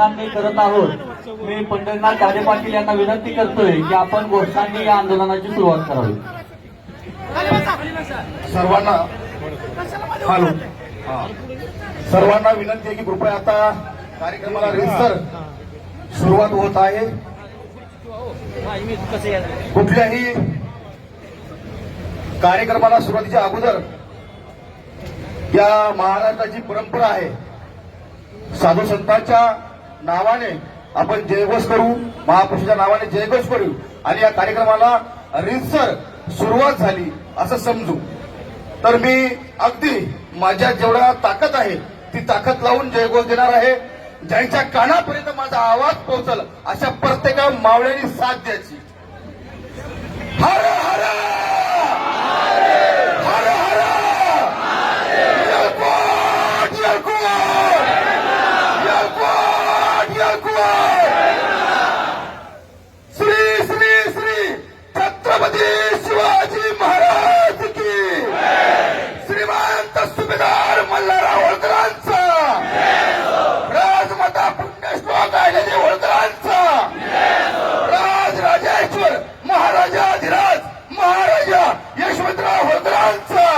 घोषणांनी करत आहोत. मी पंढरीनाथ दादे पाटील यांना विनंती करतोय की आपण घोषणांनी या आंदोलनाची सुरुवात करावी. सर्वांना हॅलो. सर्वांना विनंती आहे की कृपया आता कार्यक्रमाला रिसर सुरुवात होत आहे. कुठल्याही कार्यक्रमाला सुरुवातीच्या अगोदर या महाराष्ट्राची परंपरा आहे. साधू संतांच्या नावाने आपण जयघोष करू महापुरुषाच्या नावाने जयघोष करू आणि या कार्यक्रमाला रितसर सुरुवात झाली असं समजू. तर मी अगदी माझ्या जेवढा ताकद आहे ती ताकद लावून जयघोष देणार आहे. ज्यांच्या कानापर्यंत माझा आवाज पोहोचल अशा प्रत्येका मावळ्यांनी साथ द्यायची. श्री श्री श्री छत्रपती शिवाजी महाराज की श्रीमंत सुभेदार मल्हारराव होळकरांचा राजमाता पुण्यश्लोक आलेले होळकरांचा राजराजेश्वर महाराजाधिराज महाराजा यशवंतराव होळकरांचा